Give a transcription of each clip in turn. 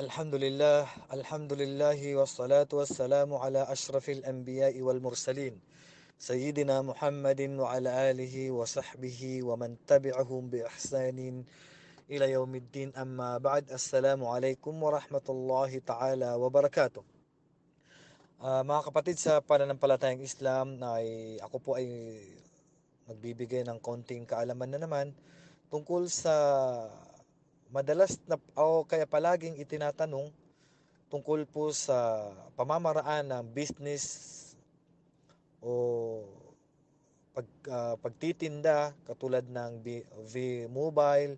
الحمد لله الحمد لله والصلاة والسلام على أشرف الأنبياء والمرسلين سيدنا محمد وعلى آله وصحبه ومن تبعهم بإحسان إلى يوم الدين أما بعد السلام عليكم ورحمة الله تعالى وبركاته Ah, mga kapatid sa pananampalatayang Islam ay ako po ay magbibigay ng konting kaalaman na naman tungkol sa madalas na o kaya palaging itinatanong tungkol po sa pamamaraan ng business o pag, ah, pagtitinda katulad ng B, V Mobile,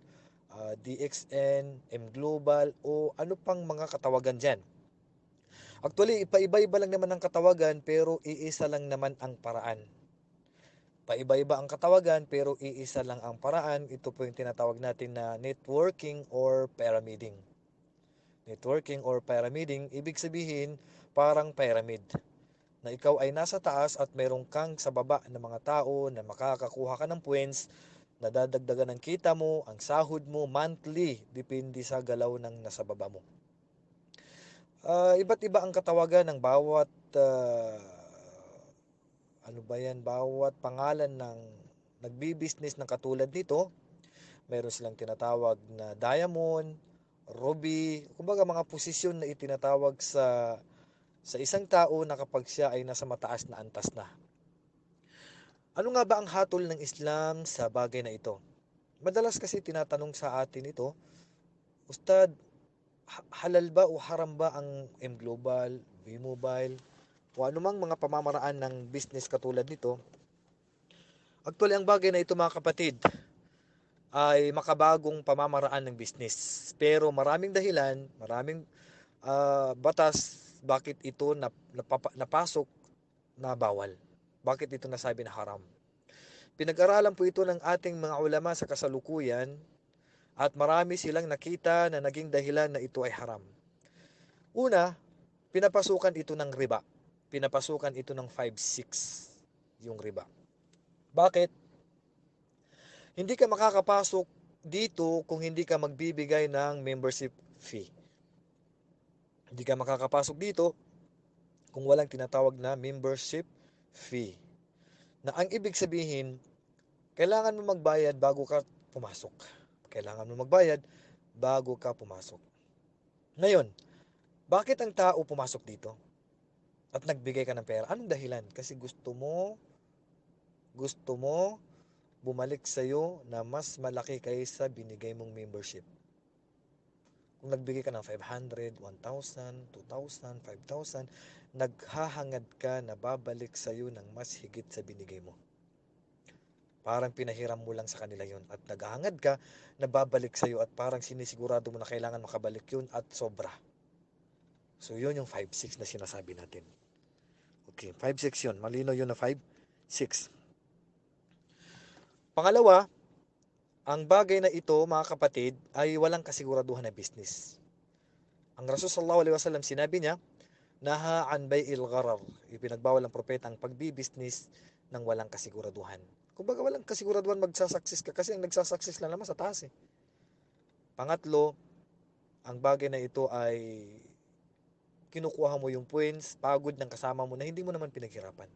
ah, DXN, M Global o ano pang mga katawagan dyan. Actually, paiba-iba lang naman ang katawagan pero iisa lang naman ang paraan. Paiba-iba ang katawagan pero iisa lang ang paraan. Ito po yung tinatawag natin na networking or pyramiding. Networking or pyramiding, ibig sabihin parang pyramid. Na ikaw ay nasa taas at mayroong kang sa baba ng mga tao na makakakuha ka ng points, nadadagdagan ng kita mo, ang sahod mo monthly, depende sa galaw ng nasa baba mo. Ah, iba't iba ang katawagan ng bawat ah, ano ba yan, bawat pangalan ng nagbi-business ng katulad nito. Meron silang tinatawag na diamond, ruby, kumbaga mga posisyon na itinatawag sa sa isang tao na kapag siya ay nasa mataas na antas na. Ano nga ba ang hatol ng Islam sa bagay na ito? Madalas kasi tinatanong sa atin ito, Ustad, ha- halal ba o haram ba ang M Global, V Mobile, o anumang mga pamamaraan ng business katulad nito? Actually, ang bagay na ito mga kapatid ay makabagong pamamaraan ng business. Pero maraming dahilan, maraming ah, batas bakit ito nap, napasok na bawal. Bakit ito nasabi na haram. Pinag-aralan po ito ng ating mga ulama sa kasalukuyan at marami silang nakita na naging dahilan na ito ay haram. Una, pinapasukan ito ng riba. Pinapasukan ito ng 5-6 yung riba. Bakit? Hindi ka makakapasok dito kung hindi ka magbibigay ng membership fee. Hindi ka makakapasok dito kung walang tinatawag na membership fee. Na ang ibig sabihin, kailangan mo magbayad bago ka pumasok. Kailangan mo magbayad bago ka pumasok. Ngayon, bakit ang tao pumasok dito? At nagbigay ka ng pera? Anong dahilan? Kasi gusto mo, gusto mo bumalik sa'yo na mas malaki kaysa binigay mong membership. Kung nagbigay ka ng 500, 1,000, 2,000, 5,000, naghahangad ka na babalik sa'yo ng mas higit sa binigay mo. Parang pinahiram mo lang sa kanila yon at naghahangad ka na babalik sa'yo at parang sinisigurado mo na kailangan makabalik yun at sobra. So yun yung 5-6 na sinasabi natin. Okay, 5-6 yun. Malino yun na 5-6. Pangalawa, ang bagay na ito, mga kapatid, ay walang kasiguraduhan na business. Ang Rasul sallallahu alaihi wasallam sinabi niya, naha an bay'il gharar. Ipinagbawal ng propeta ang pagbi-business ng walang kasiguraduhan. Kumbaga walang kasiguraduhan magsasucess ka kasi ang nagsasucess lang naman sa taas eh. Pangatlo, ang bagay na ito ay kinukuha mo yung points, pagod ng kasama mo na hindi mo naman pinaghirapan.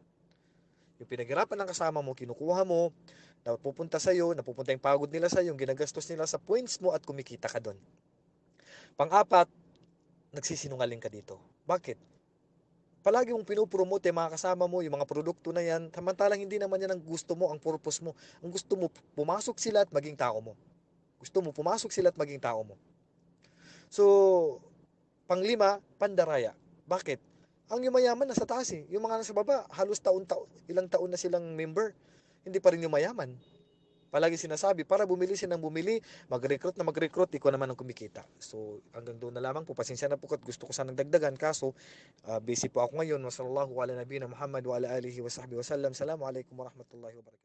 Yung pinaghirapan ng kasama mo, kinukuha mo, napupunta sa'yo, napupunta yung pagod nila sa'yo, yung ginagastos nila sa points mo at kumikita ka doon. Pang-apat, nagsisinungaling ka dito. Bakit? Palagi mong pinupromote yung mga kasama mo, yung mga produkto na yan, samantalang hindi naman yan ang gusto mo, ang purpose mo. Ang gusto mo, pumasok sila at maging tao mo. Gusto mo, pumasok sila at maging tao mo. So, panglima, pandaraya. Bakit? Ang yumayaman nasa taas eh. Yung mga nasa baba, halos taon-taon, ilang taon na silang member. Hindi pa rin yumayaman. Palagi sinasabi, para bumili siya ng bumili, mag-recruit na mag-recruit, ikaw naman ang kumikita. So, hanggang doon na lamang po. Pasensya na po at gusto ko sanang dagdagan. Kaso, uh, busy po ako ngayon. Wasallallahu ala nabiyina Muhammad wa ala alihi wa sahbihi wa sallam. Assalamualaikum warahmatullahi wabarakatuh.